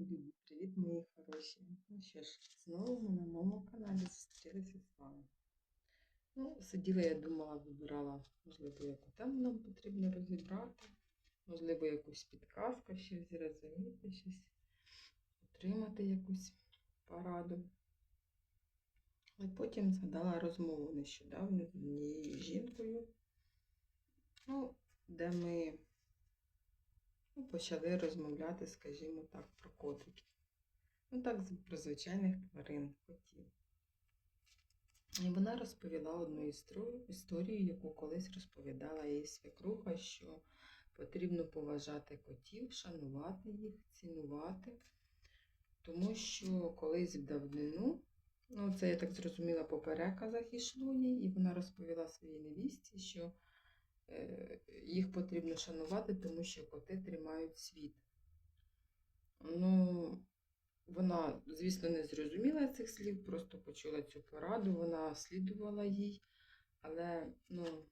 любі! Привіт, мої хороші! Ну що ж, знову ми на моєму каналі зустрілися з вами. Ну, сиділа, я думала, вибирала, можливо, яку тему нам потрібно розібрати, можливо, якусь підказку, щось зрозуміти, щось отримати якусь пораду. І потім згадала розмову нещодавно з однією жінкою, ну, де ми ну, почали розмовляти, скажімо так, про котиків. Ну так, про звичайних тварин, котів. І вона розповіла одну історію, яку колись розповідала їй свекруха, що потрібно поважати котів, шанувати їх, цінувати. Тому що колись в давнину, ну це я так зрозуміла по переказах ішло їй, і вона розповіла своїй невісті, що їх потрібно шанувати, тому що коти тримають світ. Ну, вона, звісно, не зрозуміла цих слів, просто почула цю пораду, вона слідувала їй. Але, ну,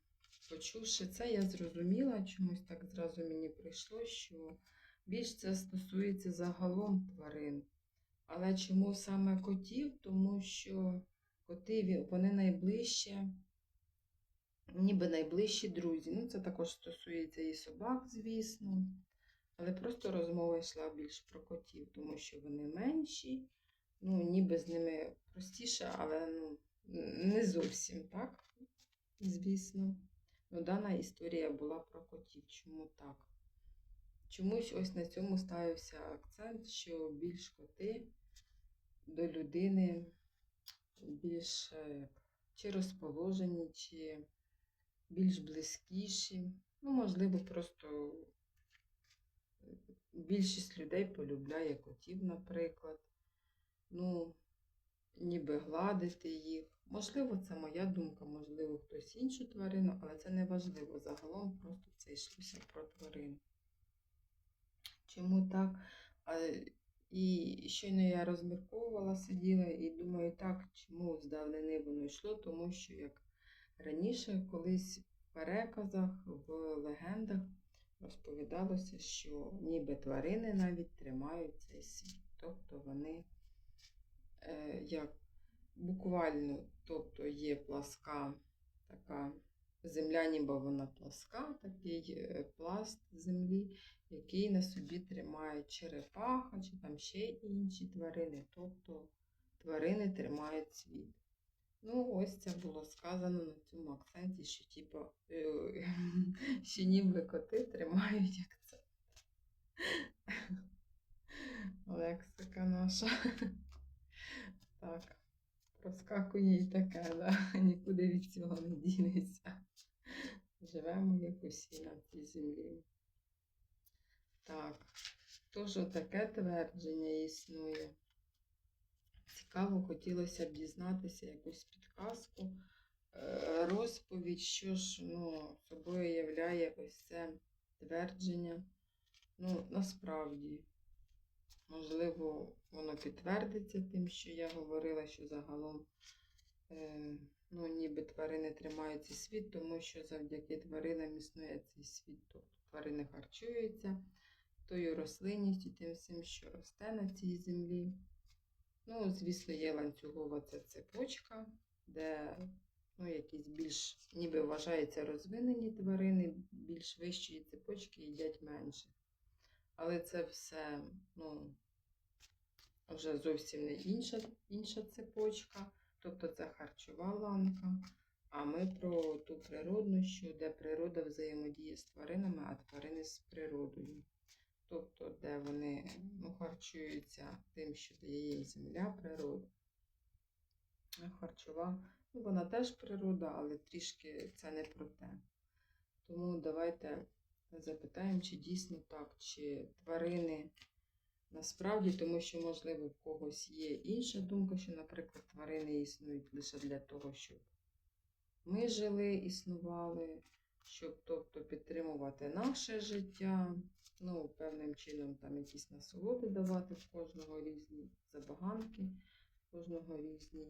почувши це, я зрозуміла, чомусь так зразу мені прийшло, що більш це стосується загалом тварин. Але чому саме котів? Тому що коти вони найближче, ніби найближчі друзі. Ну, це також стосується і собак, звісно. Але просто розмова йшла більш про котів, тому що вони менші, ну, ніби з ними простіше, але ну, не зовсім так, звісно. Ну, дана історія була про котів. Чому так? Чомусь ось на цьому ставився акцент, що більш коти до людини більш е, чи розположені, чи більш близькіші. Ну, можливо, просто більшість людей полюбляє котів, наприклад. Ну, ніби гладити їх. Можливо, це моя думка, можливо, хтось іншу тварину, але це не важливо. Загалом просто це йшлося про тварин. Чому так? І щойно я розмірковувала, сиділа і думаю, так, чому з давнини воно йшло, тому що як раніше, колись в переказах, в легендах розповідалося, що ніби тварини навіть тримають цей світ. Тобто вони е, як буквально, тобто є пласка така земля, ніби вона пласка, такий е, пласт землі, який на собі тримає черепаха чи там ще інші тварини. Тобто тварини тримають світ. Ну, ось це було сказано на цьому акценті, що типу, е, що ніби коти тримають акцент. Лексика наша. Так, проскакує і таке, да? нікуди від цього не дінеться. Живемо як усі на цій землі. Так, тож таке твердження існує. Цікаво, хотілося б дізнатися якусь підказку, е, розповідь, що ж ну, собою являє ось це твердження. Ну, насправді, можливо, воно підтвердиться тим, що я говорила, що загалом е, ну, ніби тварини тримають цей світ, тому що завдяки тваринам існує цей світ. Тобто тварини харчуються тою рослинністю, тим всім, що росте на цій землі. Ну, звісно, є ланцюгова ця цепочка, де ну, якісь більш, ніби вважаються розвинені тварини, більш вищої цепочки їдять менше. Але це все, ну, вже зовсім не інша, інша цепочка, тобто це харчова ланка. А ми про ту природну, що де природа взаємодіє з тваринами, а тварини з природою. Тобто, де вони ну, харчуються тим, що дає їм земля, природа. Харчова, ну, вона теж природа, але трішки це не про те. Тому давайте запитаємо, чи дійсно так, чи тварини насправді, тому що, можливо, в когось є інша думка, що, наприклад, тварини існують лише для того, щоб ми жили, існували, щоб тобто, підтримувати наше життя, ну, певним чином там якісь насолоди давати в кожного різні забаганки, в кожного різні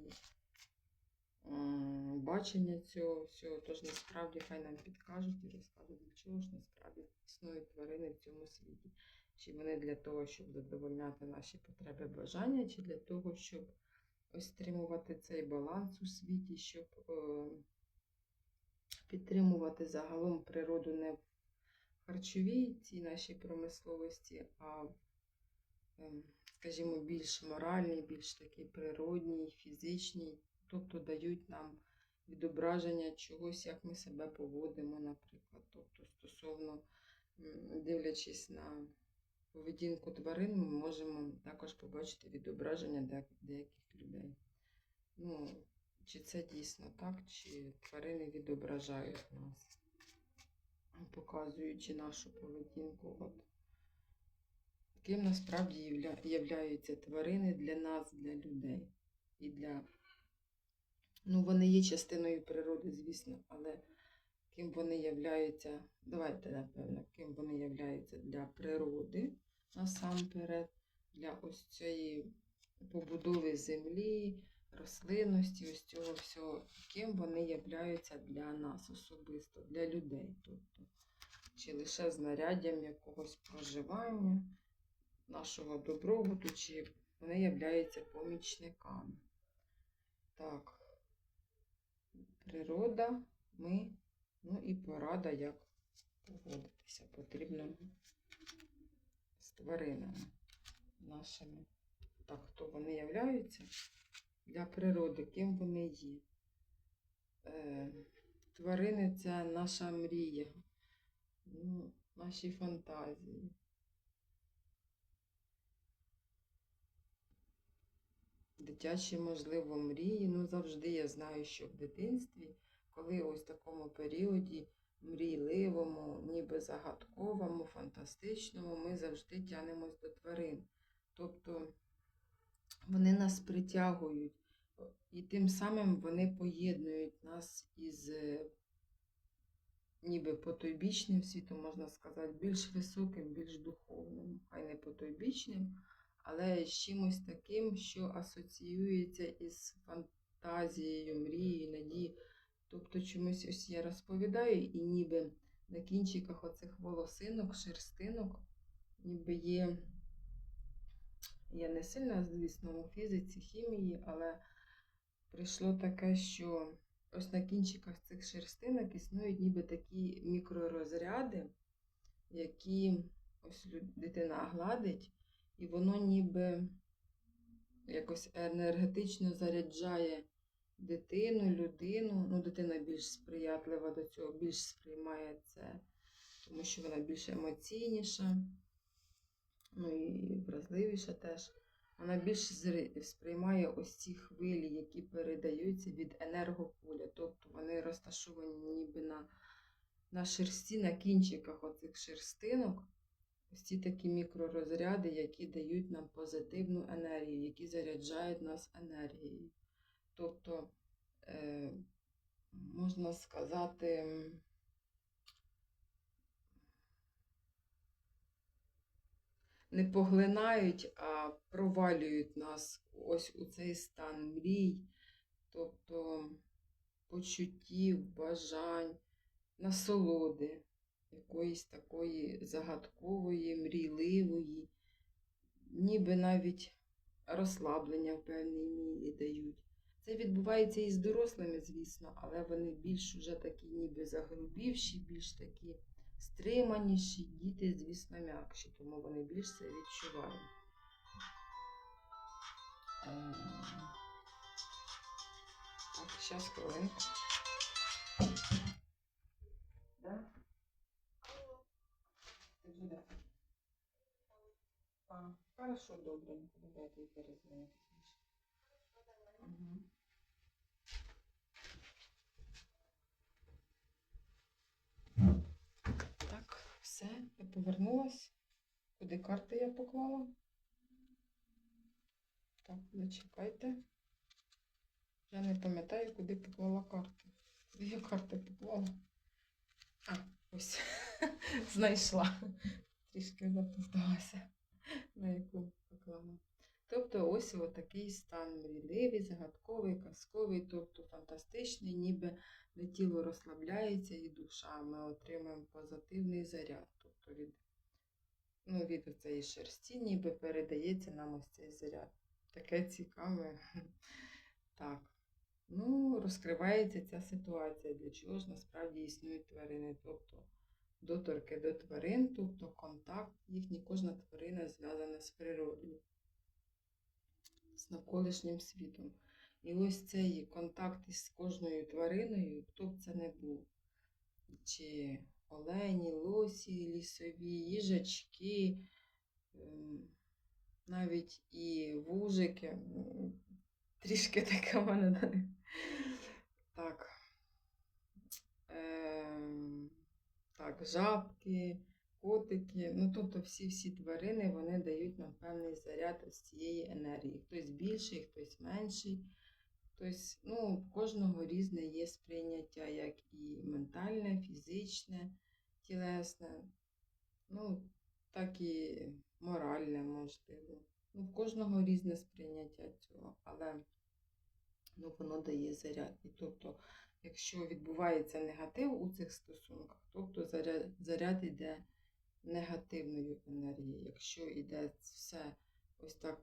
бачення цього всього. Тож насправді хай нам підкажуть і розкажуть, для чого ж насправді існують тварини в цьому світі. Чи вони для того, щоб задовольняти наші потреби бажання, чи для того, щоб ось стримувати цей баланс у світі, щоб е, підтримувати загалом природу не в харчовій цій нашій промисловості, а ем, скажімо, більш моральній, більш такій природній, фізичній, тобто дають нам відображення чогось, як ми себе поводимо, наприклад. Тобто, стосовно дивлячись на поведінку тварин, ми можемо також побачити відображення деяких людей. Ну, чи це дійсно так, чи тварини відображають нас, показуючи нашу поведінку. От. Ким насправді явля- являються тварини для нас, для людей. І для... Ну, вони є частиною природи, звісно, але ким вони являються, давайте, напевно, ким вони являються для природи насамперед, для ось цієї побудови землі, рослинності, ось цього всього, ким вони являються для нас особисто, для людей. Тобто, чи лише знаряддям якогось проживання, нашого добробуту, чи вони являються помічниками. Так, природа, ми, ну і порада, як поводитися потрібно з тваринами нашими. Так, хто вони являються для природи, ким вони є. Е, тварини це наша мрія, ну, наші фантазії. Дитячі, можливо, мрії. Ну, завжди я знаю, що в дитинстві, коли ось в такому періоді мрійливому, ніби загадковому, фантастичному, ми завжди тянемось до тварин. Тобто вони нас притягують, і тим самим вони поєднують нас із е, ніби потойбічним світом, можна сказати, більш високим, більш духовним, хай не потойбічним, але з чимось таким, що асоціюється із фантазією, мрією, надією. Тобто чомусь ось я розповідаю, і ніби на кінчиках оцих волосинок, шерстинок, ніби є. Я не сильна, звісно, у фізиці, хімії, але прийшло таке, що ось на кінчиках цих шерстинок існують ніби такі мікророзряди, які ось дитина гладить, і воно ніби якось енергетично заряджає дитину, людину. Ну, дитина більш сприятлива до цього, більш сприймає це, тому що вона більш емоційніша, ну і вразливіша теж. Вона більш сприймає ось ці хвилі, які передаються від енергополя. Тобто вони розташовані ніби на, на шерсті, на кінчиках оцих шерстинок. Ось ці такі мікророзряди, які дають нам позитивну енергію, які заряджають нас енергією. Тобто, е, можна сказати, не поглинають, а провалюють нас ось у цей стан мрій, тобто почуттів, бажань, насолоди, якоїсь такої загадкової, мрійливої, ніби навіть розслаблення в певній мірі дають. Це відбувається і з дорослими, звісно, але вони більш уже такі ніби загрубівші, більш такі стриманіші, діти, звісно, м'якші, тому вони більш це відчувають. Е, Так, зараз хвилинку. Да? Ти вже де? А, хорошо, добренько. Давайте я перезвоню пізніше. Угу. Так, все, я повернулась. Куди карти я поклала? Так, зачекайте. Я не пам'ятаю, куди поклала карти. Куди я карти поклала? А, ось. Знайшла. Трішки запуталася, на яку поклала. Тобто ось такий стан мрійливий, загадковий, казковий, тобто фантастичний, ніби де тіло розслабляється і душа. Ми отримуємо позитивний заряд. Тобто від ну, від цієї шерсті, ніби передається нам ось цей заряд. Таке цікаве. Так. Ну, розкривається ця ситуація, для чого ж насправді існують тварини. Тобто доторки до тварин, тобто контакт їхній, кожна тварина зв'язана з природою, з навколишнім світом. І ось цей контакт із кожною твариною, хто б це не був. Чи олені, лосі, лісові, їжачки, ем, навіть і вужики. Трішки таке в мене. Так. Ем, так, жабки, котики. Ну, тобто всі-всі тварини вони дають нам певний заряд з цієї енергії. Хтось більший, хтось менший. Хтось, ну, в кожного різне є сприйняття, як і ментальне, фізичне, тілесне, ну, так і моральне, можливо. Ну, в кожного різне сприйняття цього, але ну, воно дає заряд. І тобто, якщо відбувається негатив у цих стосунках, тобто заряд, заряд йде негативною енергією. Якщо йде все ось так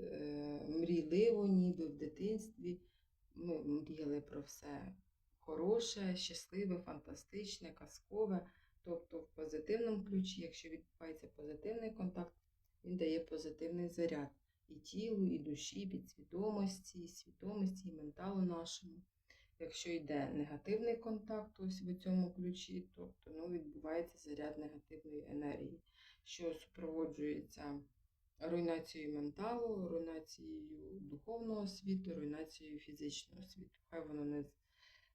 е, мрійливо, ніби в дитинстві, ми мріяли про все хороше, щасливе, фантастичне, казкове. Тобто в позитивному ключі, якщо відбувається позитивний контакт, він дає позитивний заряд і тілу, і душі, і підсвідомості, і свідомості, і менталу нашому. Якщо йде негативний контакт ось в цьому ключі, тобто ну, відбувається заряд негативної енергії, що супроводжується руйнацією менталу, руйнацією духовного світу, руйнацією фізичного світу. Хай воно не,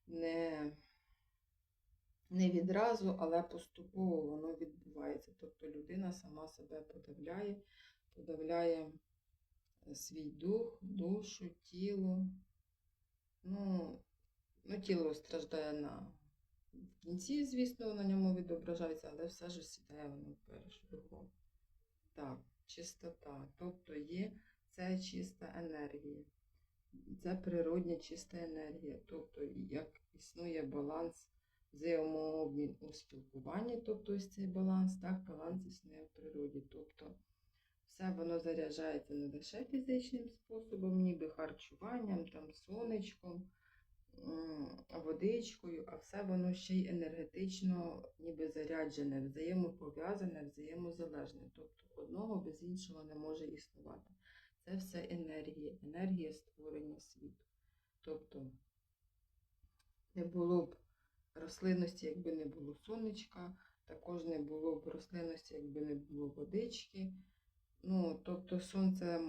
не, не відразу, але поступово воно відбувається. Тобто людина сама себе подавляє, подавляє свій дух, душу, тіло. Ну, ну тіло страждає на в кінці, звісно, на ньому відображається, але все ж сідає воно першого. Так, чистота. Тобто є це чиста енергія. Це природня чиста енергія. Тобто, як існує баланс, взаємообмін у спілкуванні, тобто ось цей баланс, так баланс існує в природі. Тобто все воно заряджається не лише фізичним способом, ніби харчуванням, там, сонечком, водичкою, а все воно ще й енергетично ніби заряджене, взаємопов'язане, взаємозалежне. Тобто одного без іншого не може існувати. Це все енергія, енергія створення світу. Тобто не було б рослинності, якби не було сонечка, також не було б рослинності, якби не було водички. Ну, тобто сонце,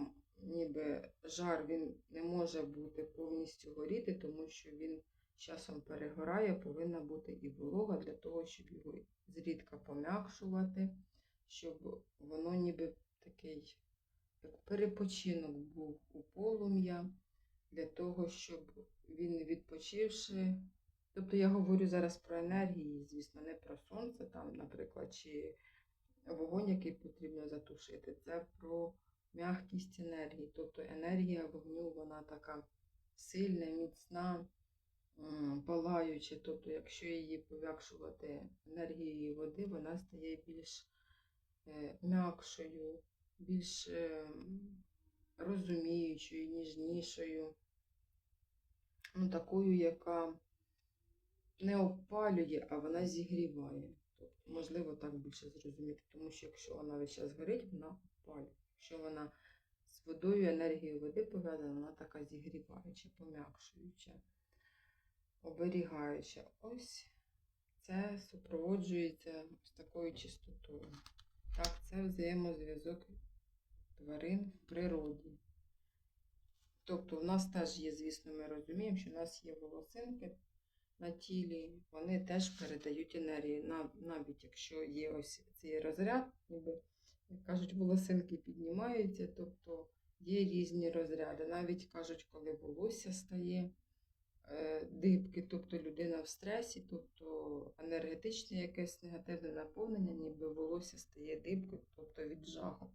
ніби жар, він не може бути повністю горіти, тому що він часом перегорає, повинна бути і волога для того, щоб його зрідка пом'якшувати, щоб воно ніби такий, як перепочинок був у полум'я, для того, щоб він відпочивши. Тобто я говорю зараз про енергії, звісно, не про сонце, там, наприклад, чи вогонь, який потрібно затушити. Це про м'якість енергії. Тобто енергія вогню, вона така сильна, міцна, палаюча. Тобто, якщо її пов'якшувати енергією води, вона стає більш е, м'якшою, більш е, розуміючою, ніжнішою. Ну, такою, яка не опалює, а вона зігріває. Тобто, можливо, так більше зрозуміти, тому що якщо вона весь час горить, вона опалює. Якщо вона з водою, енергією води пов'язана, вона така зігріваюча, пом'якшуюча, оберігаюча. Ось це супроводжується з такою чистотою. Так, це взаємозв'язок тварин в природі. Тобто, в нас теж є, звісно, ми розуміємо, що в нас є волосинки на тілі, вони теж передають енергію. Навіть якщо є ось цей розряд, ніби, як кажуть, волосинки піднімаються, тобто є різні розряди. Навіть кажуть, коли волосся стає е, дибки, тобто людина в стресі, тобто енергетичне якесь негативне наповнення, ніби волосся стає дибкою, тобто від жаху.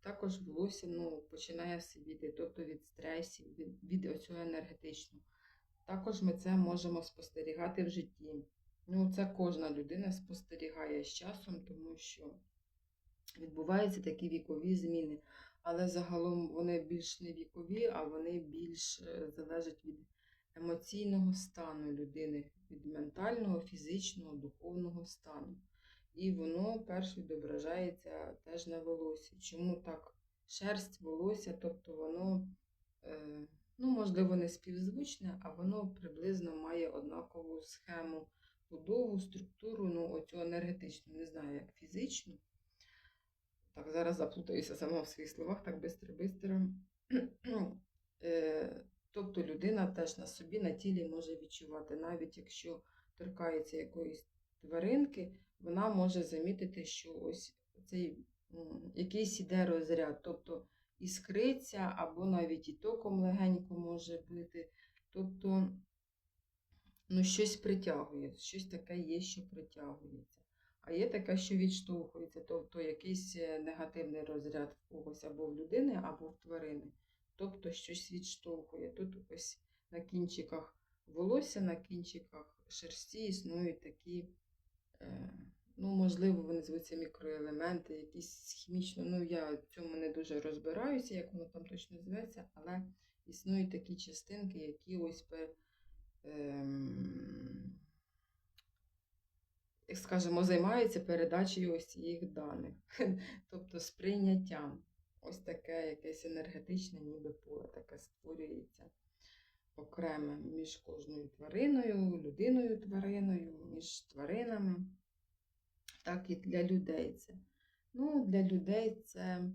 Також волосся ну, починає сивіти, тобто від стресів, від, від оцього енергетичного. Також ми це можемо спостерігати в житті. Ну, це кожна людина спостерігає з часом, тому що відбуваються такі вікові зміни. Але загалом вони більш не вікові, а вони більш е, залежать від емоційного стану людини, від ментального, фізичного, духовного стану. І воно перше відображається теж на волосі. Чому так? Шерсть, волосся, тобто воно, е, ну, можливо, не співзвучне, а воно приблизно має однакову схему, будову, структуру, ну, оцю енергетичну, не знаю, як фізичну. Так, зараз заплутаюся сама в своїх словах, так бистро-бистро. Е, Тобто людина теж на собі, на тілі може відчувати, навіть якщо торкається якоїсь тваринки, вона може замітити, що ось цей якийсь іде розряд, тобто іскриться, або навіть і током легенько може бити. Тобто, ну, щось притягує, щось таке є, що притягується. А є таке, що відштовхується, тобто якийсь е, негативний розряд в когось або в людини, або в тварини. Тобто щось відштовхує. Тут ось на кінчиках волосся, на кінчиках шерсті існують такі, е, ну, можливо, вони звуться мікроелементи, якісь хімічно. Ну, я в цьому не дуже розбираюся, як воно там точно називається, але існують такі частинки, які ось пер, як скажемо, займаються передачею ось їх даних, тобто сприйняттям. Ось таке якесь енергетичне, ніби поле таке створюється окреме між кожною твариною, людиною твариною, між тваринами. Так і для людей це. Ну, для людей це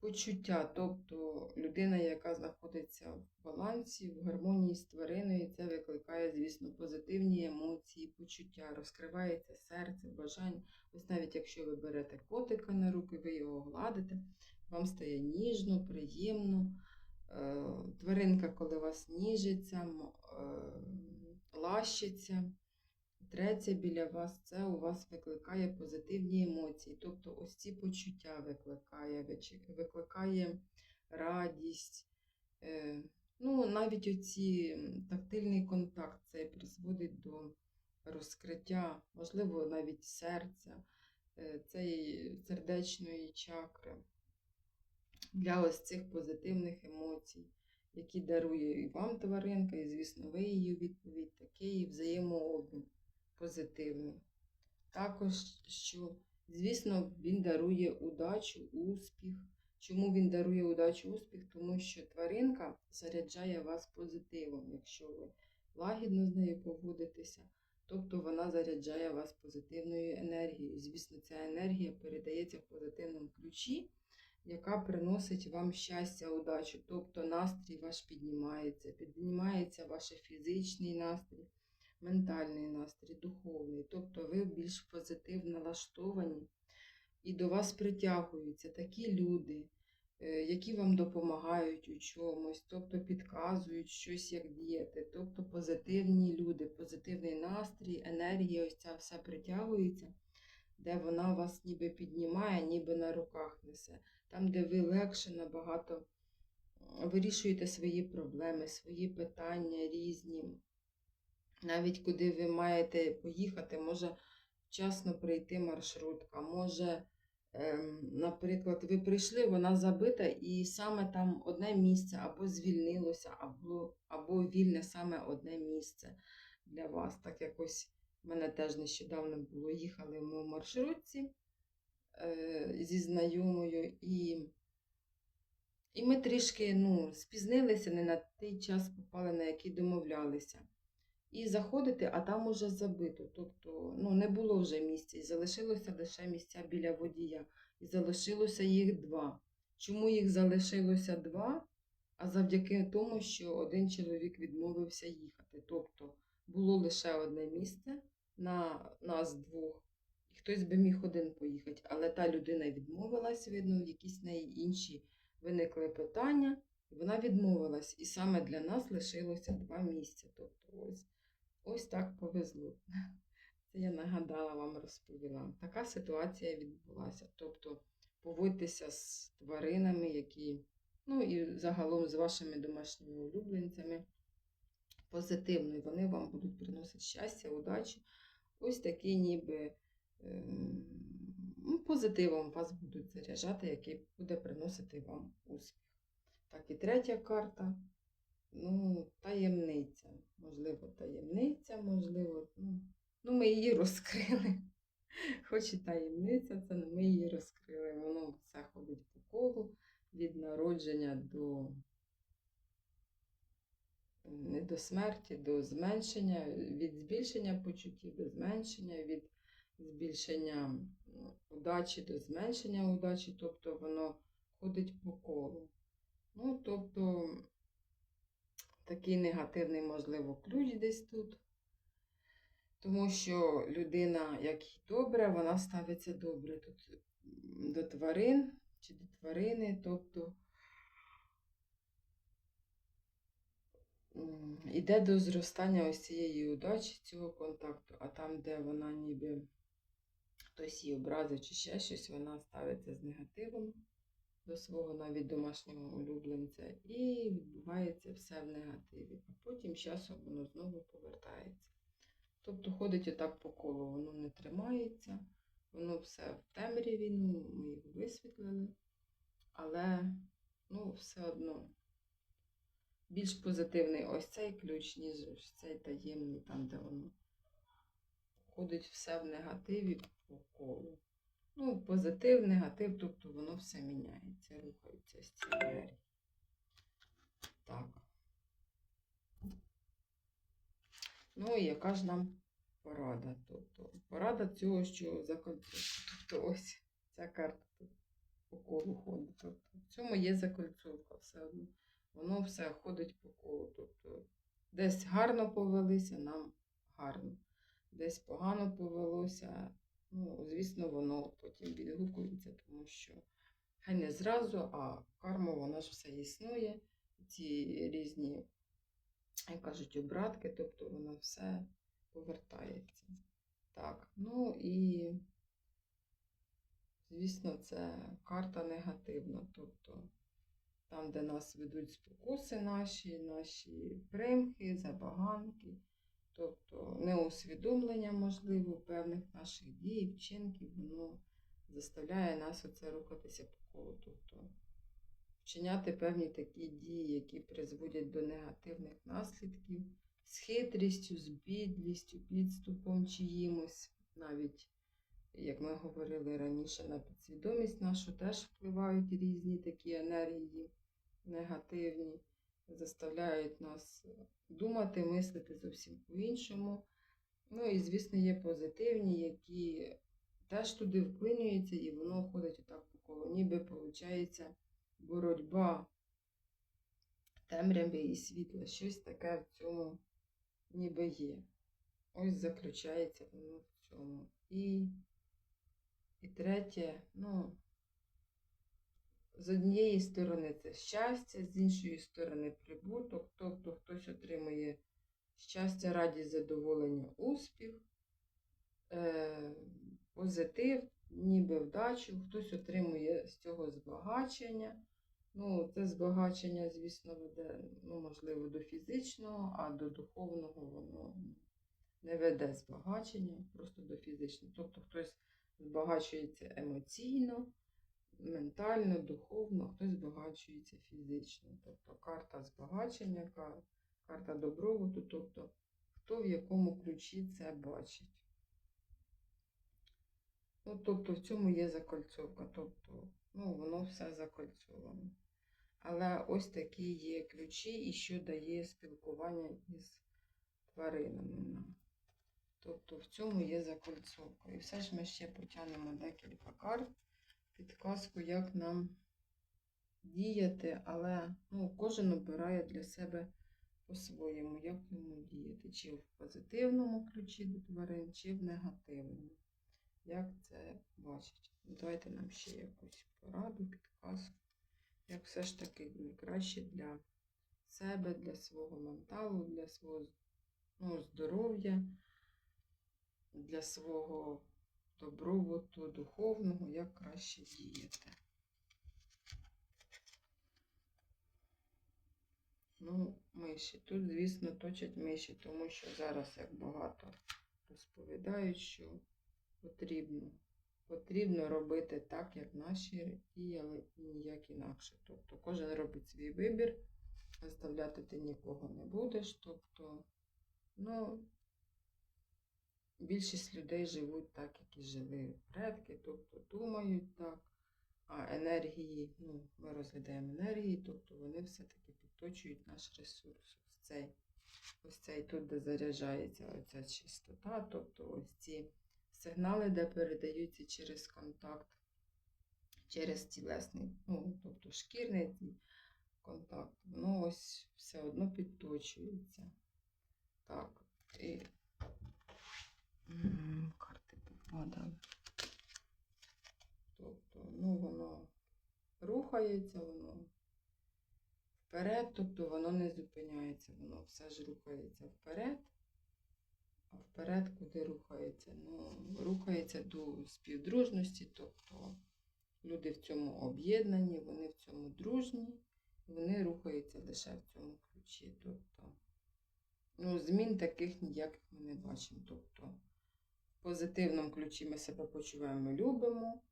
почуття, тобто людина, яка знаходиться в балансі, в гармонії з твариною, це викликає, звісно, позитивні емоції, почуття, розкривається серце, бажання. Ось навіть якщо ви берете котика на руки, ви його гладите, вам стає ніжно, приємно. Е, Тваринка, коли вас ніжиться, е, лащиться, треться біля вас, це у вас викликає позитивні емоції. Тобто ось ці почуття викликає, викликає радість. Е, Ну, навіть оці тактильний контакт це призводить до розкриття, можливо, навіть серця, е, цієї сердечної чакри для ось цих позитивних емоцій, які дарує і вам тваринка, і, звісно, ви її відповідь, такий взаємообмін позитивний. Також, що, звісно, він дарує удачу, успіх. Чому він дарує удачу, успіх? Тому що тваринка заряджає вас позитивом, якщо ви лагідно з нею поводитеся. Тобто вона заряджає вас позитивною енергією. Звісно, ця енергія передається в позитивному ключі, яка приносить вам щастя, удачу. Тобто настрій ваш піднімається, піднімається ваш фізичний настрій, ментальний настрій, духовний. Тобто ви більш позитивно налаштовані і до вас притягуються такі люди, е, які вам допомагають у чомусь, тобто підказують щось, як діяти, тобто позитивні люди, позитивний настрій, енергія, ось ця все притягується, де вона вас ніби піднімає, ніби на руках несе, там, де ви легше набагато вирішуєте свої проблеми, свої питання різні. Навіть куди ви маєте поїхати, може вчасно прийти маршрутка, може, ем, наприклад, ви прийшли, вона забита, і саме там одне місце або звільнилося, або, або вільне саме одне місце для вас. Так якось в мене теж нещодавно було, їхали ми в маршрутці е, зі знайомою, і, і ми трішки ну, спізнилися, не на той час попали, на який домовлялися. І заходити, а там уже забито. Тобто ну, не було вже місця. І залишилося лише місця біля водія. І залишилося їх два. Чому їх залишилося два? А завдяки тому, що один чоловік відмовився їхати. Тобто було лише одне місце на нас двох, і хтось би міг один поїхати. Але та людина відмовилась, видно, якісь неї інші виникли питання. І вона відмовилась, і саме для нас лишилося два місця. Тобто ось, ось так повезло. Це я нагадала вам, розповіла. Така ситуація відбулася. Тобто поводьтеся з тваринами, які, ну і загалом з вашими домашніми улюбленцями позитивно, і вони вам будуть приносити щастя, удачу. Ось такий ніби ем, ну, позитивом вас будуть заряджати, який буде приносити вам успіх. Так, і третя карта. Ну, таємниця. Можливо, таємниця, можливо. Ну, ну ми її розкрили. Хоч і таємниця, це ми її розкрили. Воно все ходить по колу від народження до не до смерті, до зменшення, від збільшення почуттів до зменшення, від збільшення удачі до зменшення удачі, тобто воно ходить по колу. Ну, тобто, такий негативний, можливо, ключ десь тут. Тому що людина, як і добре, вона ставиться добре тут до тварин чи до тварини, тобто м, іде до зростання ось цієї удачі, цього контакту, а там, де вона ніби хтось її образив чи ще щось, вона ставиться з негативом до свого навіть домашнього улюбленця, і відбувається все в негативі. А потім з часом воно знову повертається. Тобто ходить отак по колу, воно не тримається, воно все в темряві, ну, ми його висвітлили, але ну, все одно більш позитивний ось цей ключ, ніж цей таємний, там, де воно ходить все в негативі по колу. Ну, позитив, негатив, тобто воно все міняється, рухається цієї енергії. Так. Ну і яка ж нам порада? Тобто, порада цього, що закольцовка. Тобто ось ця карта по колу ходить. Тобто, в цьому є закольцовка все одно. Воно все ходить по колу. Тобто, десь гарно повелися, нам гарно. Десь погано повелося, ну, звісно, воно потім відгукується, тому що хай не зразу, а карма, вона ж все існує. Ці різні, як кажуть, обратки, тобто воно все повертається. Так, ну і, звісно, це карта негативна. Тобто там, де нас ведуть спокуси наші, наші примхи, забаганки, тобто неусвідомлення, можливо, певних наших дій, вчинків, воно заставляє нас оце рухатися по колу. Тобто вчиняти певні такі дії, які призводять до негативних наслідків, з хитрістю, з бідлістю, підступом чиїмось, навіть, як ми говорили раніше, на підсвідомість нашу теж впливають різні такі енергії негативні, заставляють нас думати, мислити зовсім по-іншому. Ну і, звісно, є позитивні, які теж туди вклинюються, і воно ходить отак по колу. Ніби виходить боротьба темряви і світла. Щось таке в цьому ніби є. Ось заключається воно в цьому. І, і третє, ну, з однієї сторони це щастя, з іншої сторони прибуток, тобто хтось отримує щастя, радість, задоволення, успіх, е, позитив, ніби вдачу, хтось отримує з цього збагачення. Ну, це збагачення, звісно, веде, ну, можливо, до фізичного, а до духовного воно не веде збагачення, просто до фізичного. Тобто хтось збагачується емоційно, ментально, духовно, хтось збагачується фізично. Тобто карта збагачення, карта добробуту, тобто хто в якому ключі це бачить. Ну, тобто в цьому є закольцовка, тобто, ну, воно все закольцовано. Але ось такі є ключі, і що дає спілкування із тваринами. Тобто в цьому є закольцовка. І все ж ми ще потягнемо декілька карт, підказку, як нам діяти, але ну, кожен обирає для себе по-своєму, як йому діяти, чи в позитивному ключі до тварин, чи в негативному. Як це бачить? Давайте нам ще якусь пораду, підказку. Як все ж таки найкраще для себе, для свого менталу, для свого ну, здоров'я, для свого добробуту духовного, як краще діяти. Ну, миші. Тут, звісно, точать миші, тому що зараз як багато розповідають, що потрібно потрібно робити так, як наші діяли, і ніяк інакше. Тобто кожен робить свій вибір, заставляти ти нікого не будеш. Тобто, ну, більшість людей живуть так, як і жили предки, тобто думають так. А енергії, ну, ми розглядаємо енергії, тобто вони все-таки підточують наш ресурс. Ось цей, ось цей тут, де заряджається оця чистота, тобто ось ці сигнали, де передаються через контакт, через тілесний, ну, тобто шкірний контакт, воно ось все одно підточується. Так, і карти попадали. Тобто, ну, воно рухається, воно вперед, тобто воно не зупиняється, воно все ж рухається вперед. А вперед куди рухається? Ну, рухається до співдружності, тобто люди в цьому об'єднані, вони в цьому дружні, вони рухаються лише в цьому ключі. Тобто, ну, змін таких ніяких ми не бачимо. Тобто, позитивному ключі ми себе почуваємо, любимо.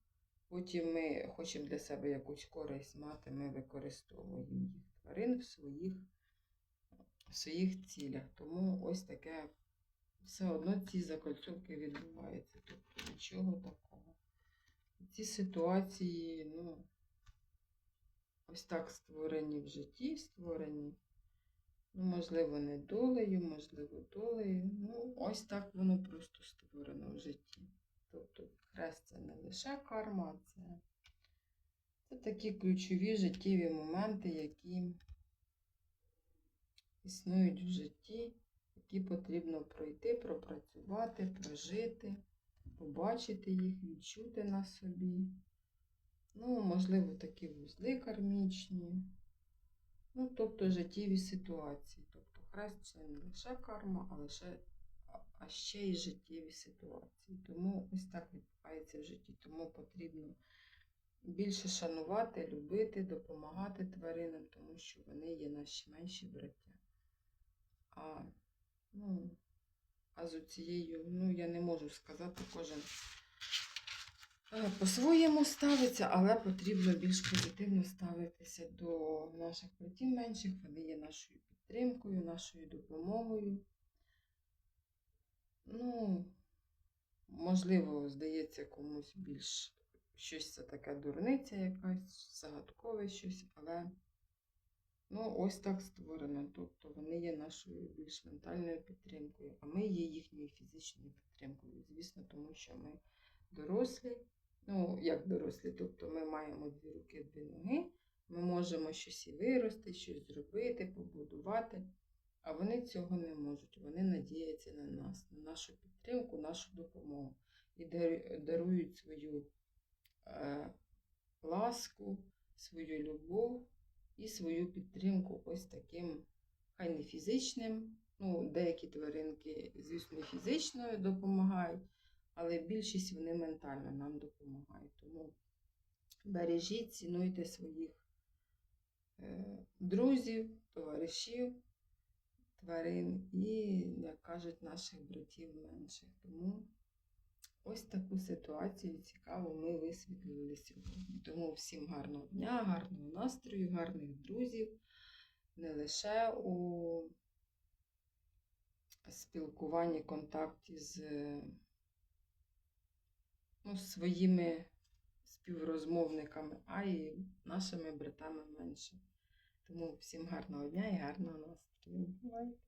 Потім ми хочемо для себе якусь користь мати, ми використовуємо їх тварин в своїх, в своїх цілях. Тому ось таке все одно ці закольцовки відбуваються. Тобто нічого такого. Ці ситуації, ну, ось так створені в житті, створені. Ну, можливо, не долею, можливо, долею. Ну, ось так воно просто створено в житті. Тобто хрест це не лише карма, це, це такі ключові життєві моменти, які існують в житті, які потрібно пройти, пропрацювати, прожити, побачити їх, відчути на собі. Ну, можливо, такі вузли кармічні. Ну, тобто життєві ситуації. Тобто хрест це не лише карма, а лише а- ще й життєві ситуації. Тому ось так відбувається в житті. Тому потрібно більше шанувати, любити, допомагати тваринам, тому що вони є наші менші браття. А, ну, а з цією, ну, я не можу сказати, кожен по-своєму ставиться, але потрібно більш позитивно ставитися до наших братів менших. Вони є нашою підтримкою, нашою допомогою. Ну, можливо, здається комусь більш щось це таке дурниця якась, загадкове щось, але ну, ось так створено. Тобто вони є нашою більш ментальною підтримкою, а ми є їхньою фізичною підтримкою. Звісно, тому що ми дорослі, ну, як дорослі, тобто ми маємо дві руки, дві ноги, ми можемо щось і вирости, щось зробити, побудувати. А вони цього не можуть. Вони надіються на нас, на нашу підтримку, нашу допомогу. І дарують свою е, ласку, свою любов і свою підтримку ось таким, хай не фізичним. Ну, деякі тваринки, звісно, і фізично допомагають, але більшість вони ментально нам допомагають. Тому бережіть, цінуйте своїх е, друзів, товаришів тварин і, як кажуть, наших братів менших. Тому ось таку ситуацію цікаву ми висвітлили сьогодні. Тому всім гарного дня, гарного настрою, гарних друзів. Не лише у спілкуванні, контакті з ну, своїми співрозмовниками, а й нашими братами менше. Тому всім гарного дня і гарного настрою. Бувайте!